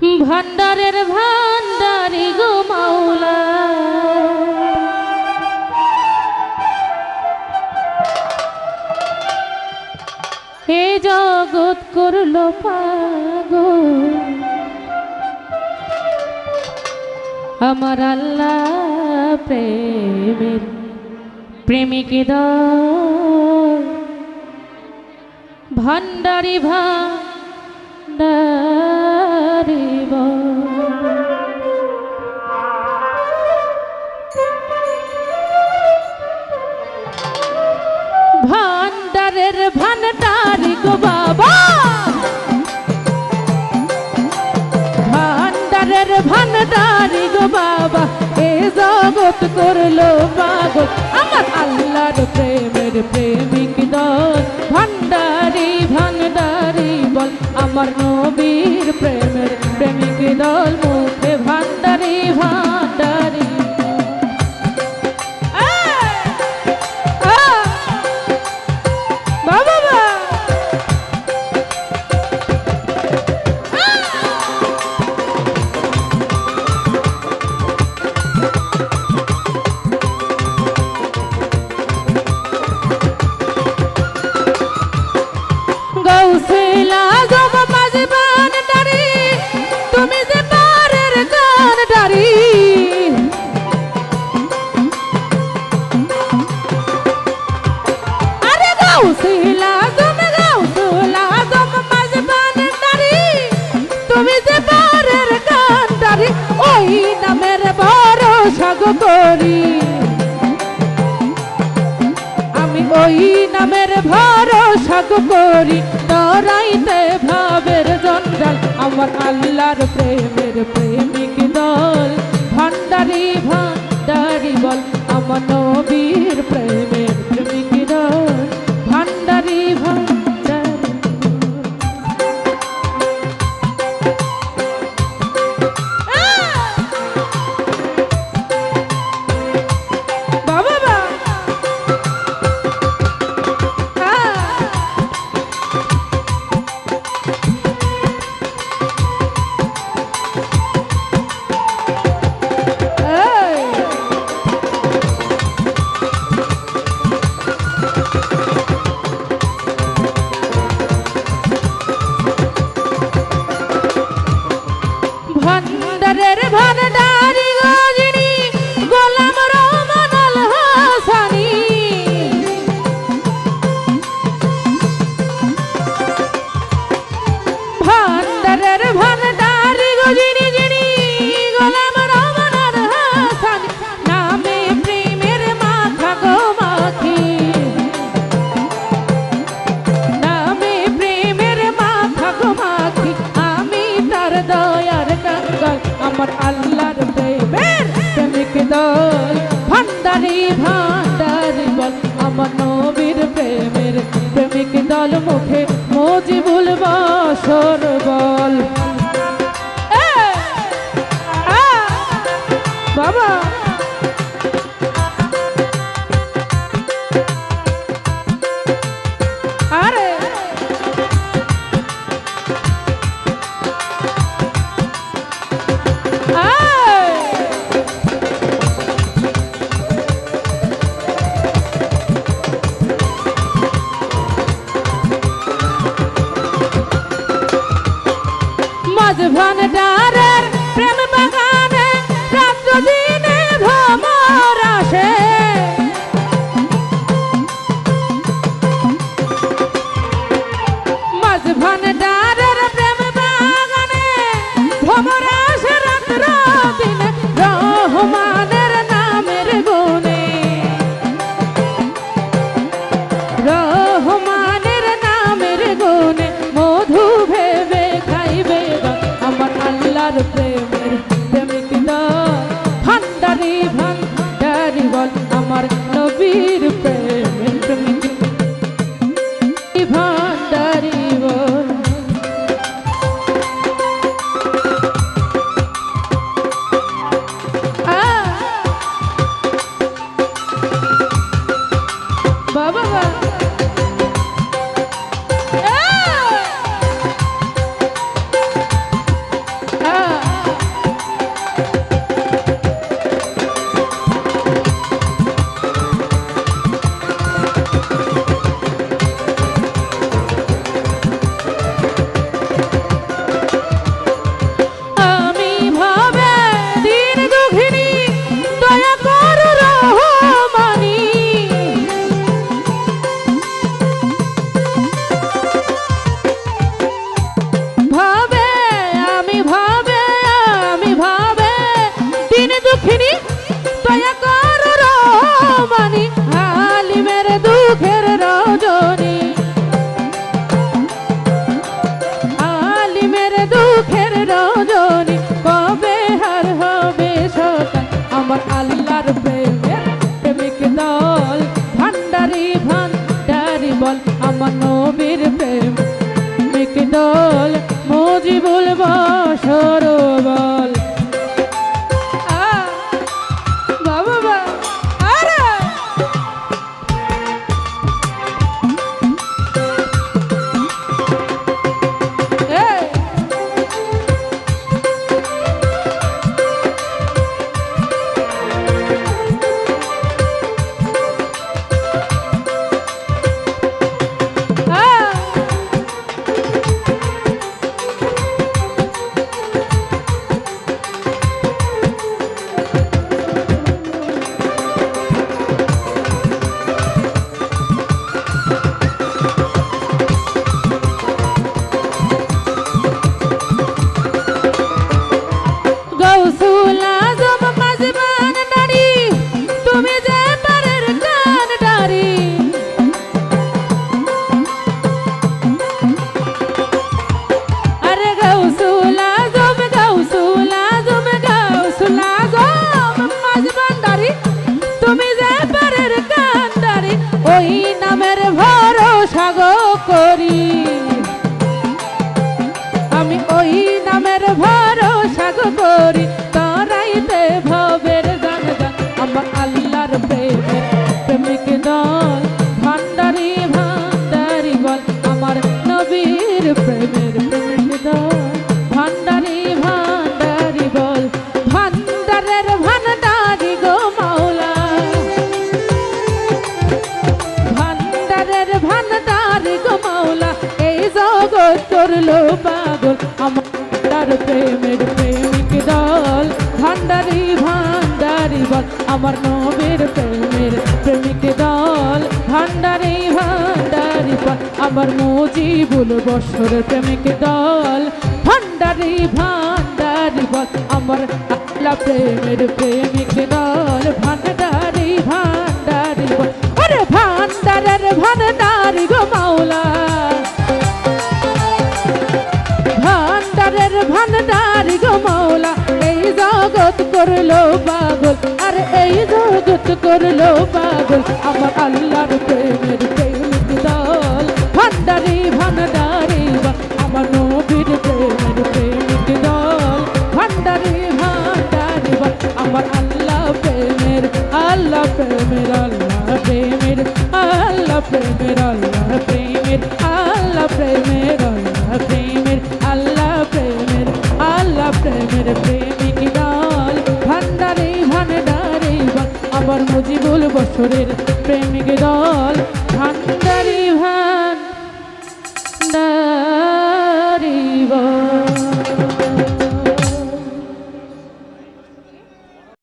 ভান্ডারের ভান্ডারি গো মাওলা। হে জগৎ করল পাগল। আমার আল্লাহ প্রেমের প্রেমিক ভান্ডারি ভান এ জগৎ করল করি আমি ওই নামের ভরসা করি তরাইতে ভাবের জঞ্জাল। আমার আল্লাহর প্রেমের প্রেমিক দল, ভান্ডারি ভান্ডারি বল, আমার নবীর প্রেমের I'm not Allah. i gonna die. para দল মজিবুল বসর আমার প্রেমের প্রেমিক দল ভান্ডারি ভান্ডারি বল। আমার নবীর প্রেমের প্রেমিক দল ভান্ডারি ভান্ডারি বল। আমার মুজিবুল বসর প্রেমিক দল ভান্ডারি ভান্ডারি বল। আমার আল্লাহ প্রেমের প্রেমিক দল ভান্ডারি ভান্ডারি বল। আরে ভান্ডারের ভান্ডারি গো মাওলা। করল পাগল? আরে এই জগৎ করল পাগল। আমার আল্লাহর প্রেমের প্রেমিক দল। ভান্ডারি ভান্ডারি আমার নবীর প্রেমের প্রেমিক দল। ভান্ডারি ভান্ডারি আমার আল্লাহ প্রেমের আল্লাহ প্রেমের আল্লাহ প্রেমের আল্লাহ প্রেমের আল্লাহ প্রেমের। বছরের প্রেমিক দল